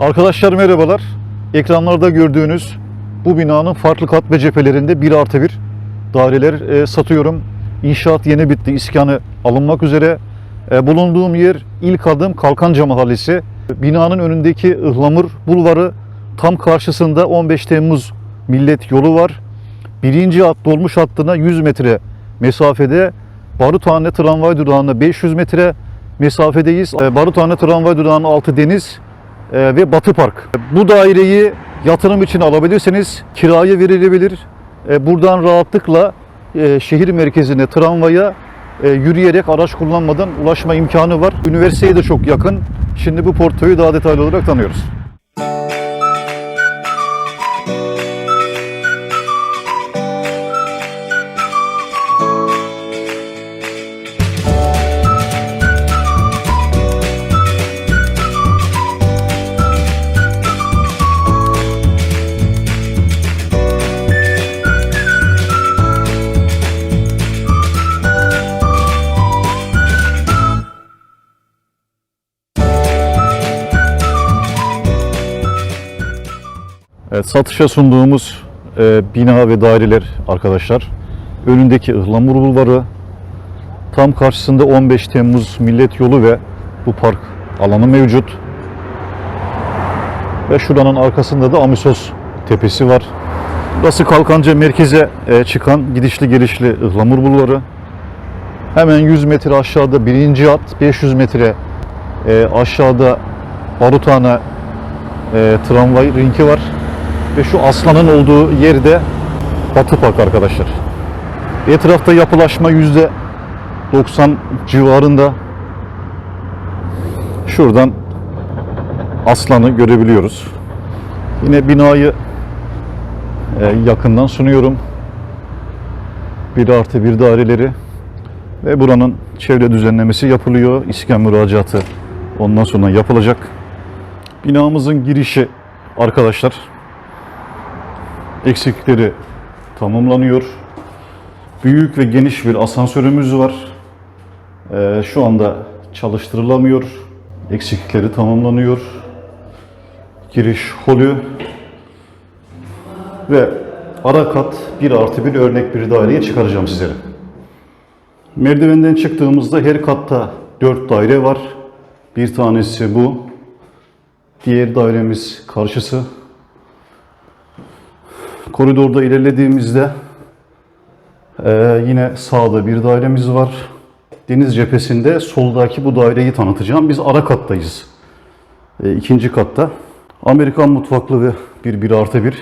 Arkadaşlar merhabalar. Ekranlarda gördüğünüz bu binanın farklı kat ve cephelerinde 1 artı 1 daireler e, satıyorum. İnşaat yeni bitti. İskanı alınmak üzere. E, bulunduğum yer ilk adım Kalkanca Mahallesi. Binanın önündeki Ihlamur Bulvarı tam karşısında 15 Temmuz Millet Yolu var. Birinci hat dolmuş hattına 100 metre mesafede Baruthane tramvay durağına 500 metre mesafedeyiz. E, Baruthane tramvay durağının altı deniz ve Batı Park. Bu daireyi yatırım için alabilirseniz kiraya verilebilir. E, Buradan rahatlıkla e, şehir merkezine tramvaya e, yürüyerek araç kullanmadan ulaşma imkanı var. Üniversiteye de çok yakın. Şimdi bu portföyü daha detaylı olarak tanıyoruz. Satışa sunduğumuz e, bina ve daireler arkadaşlar. Önündeki Ihlamur Bulvarı, tam karşısında 15 Temmuz Millet Yolu ve bu park alanı mevcut. Ve şuranın arkasında da Amisos Tepesi var. Burası Kalkanca merkeze e, çıkan gidişli gelişli Ihlamur Bulvarı. Hemen 100 metre aşağıda birinci hat, 500 metre e, aşağıda Baruthane e, tramvay rinki var. Ve şu aslanın olduğu yerde Batı Park arkadaşlar. Etrafta yapılaşma yüzde 90 civarında. Şuradan aslanı görebiliyoruz. Yine binayı e, yakından sunuyorum. Bir artı bir daireleri ve buranın çevre düzenlemesi yapılıyor. İskan müracaatı ondan sonra yapılacak. Binamızın girişi arkadaşlar eksikleri tamamlanıyor. Büyük ve geniş bir asansörümüz var. Ee, şu anda çalıştırılamıyor. Eksiklikleri tamamlanıyor. Giriş holü ve ara kat bir artı bir örnek bir daireye çıkaracağım sizlere. Merdivenden çıktığımızda her katta 4 daire var. Bir tanesi bu. Diğer dairemiz karşısı. Koridorda ilerlediğimizde eee, yine sağda bir dairemiz var. Deniz cephesinde soldaki bu daireyi tanıtacağım. Biz ara kattayız. E, ikinci katta. Amerikan mutfaklı ve bir bir artı bir.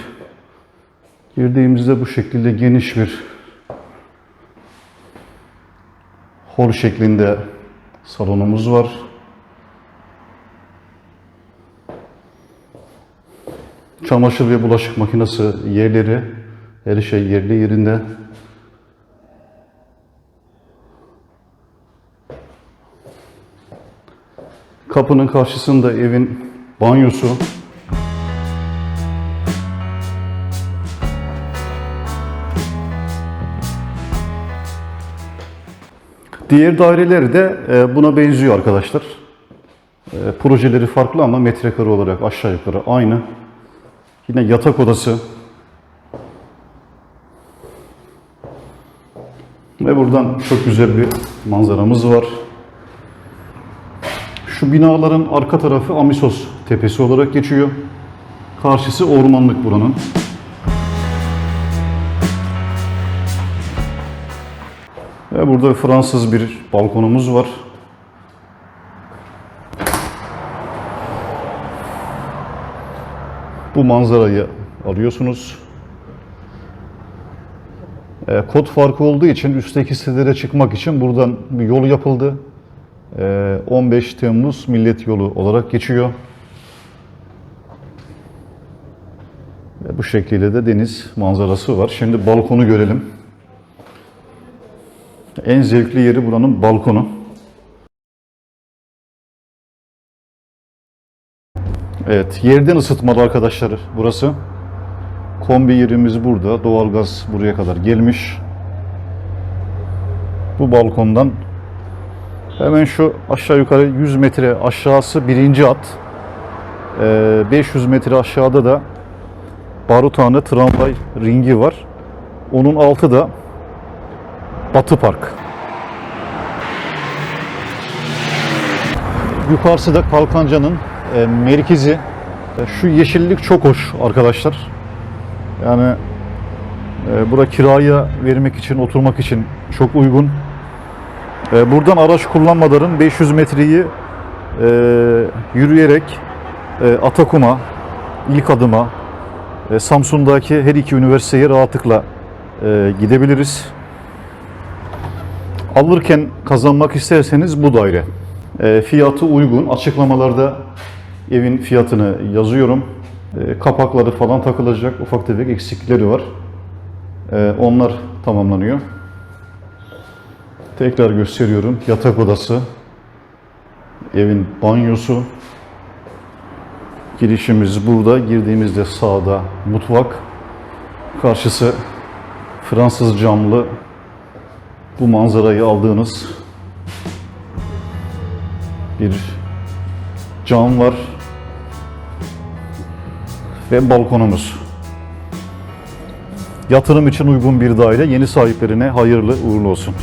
Girdiğimizde bu şekilde geniş bir hol şeklinde salonumuz var. Çamaşır ve bulaşık makinesi yerleri, her şey yerli yerinde. Kapının karşısında evin banyosu. Diğer daireleri de e, buna benziyor arkadaşlar. E, Projeleri farklı ama metrekare olarak aşağı yukarı aynı. Yine yatak odası. Ve buradan çok güzel bir manzaramız var. Şu binaların arka tarafı Amisos Tepesi olarak geçiyor. Karşısı ormanlık buranın. Ve burada Fransız bir balkonumuz var. Bu manzarayı alıyorsunuz. E, kod farkı olduğu için üstteki sitelere çıkmak için buradan bir yol yapıldı. E, 15 Temmuz Millet Yolu olarak geçiyor. Ve bu şekilde de deniz manzarası var. Şimdi balkonu görelim. En zevkli yeri buranın balkonu. Evet, yerden ısıtmalı arkadaşlar burası. Kombi yerimiz burada. Doğalgaz buraya kadar gelmiş. Bu balkondan hemen şu aşağı yukarı 100 metre aşağısı birinci at. Ee, 500 metre aşağıda da Baruthane tramvay ringi var. Onun altı da Batı Park. Yukarısı da Kalkanca'nın e, merkezi. E, şu yeşillik çok hoş arkadaşlar. Yani e, bura kiraya vermek için, oturmak için çok uygun. Buradan araç kullanmaların 500 metreyi yürüyerek Atakum'a, ilk adıma, Samsun'daki her iki üniversiteye rahatlıkla gidebiliriz. Alırken kazanmak isterseniz bu daire. Fiyatı uygun. Açıklamalarda evin fiyatını yazıyorum. E, kapakları falan takılacak. Ufak tefek eksikleri var. E, onlar tamamlanıyor. Tekrar gösteriyorum. Yatak odası, evin banyosu, girişimiz burada. Girdiğimizde sağda mutfak, karşısı Fransız camlı bu manzarayı aldığınız bir cam var ve balkonumuz. Yatırım için uygun bir daire yeni sahiplerine hayırlı uğurlu olsun.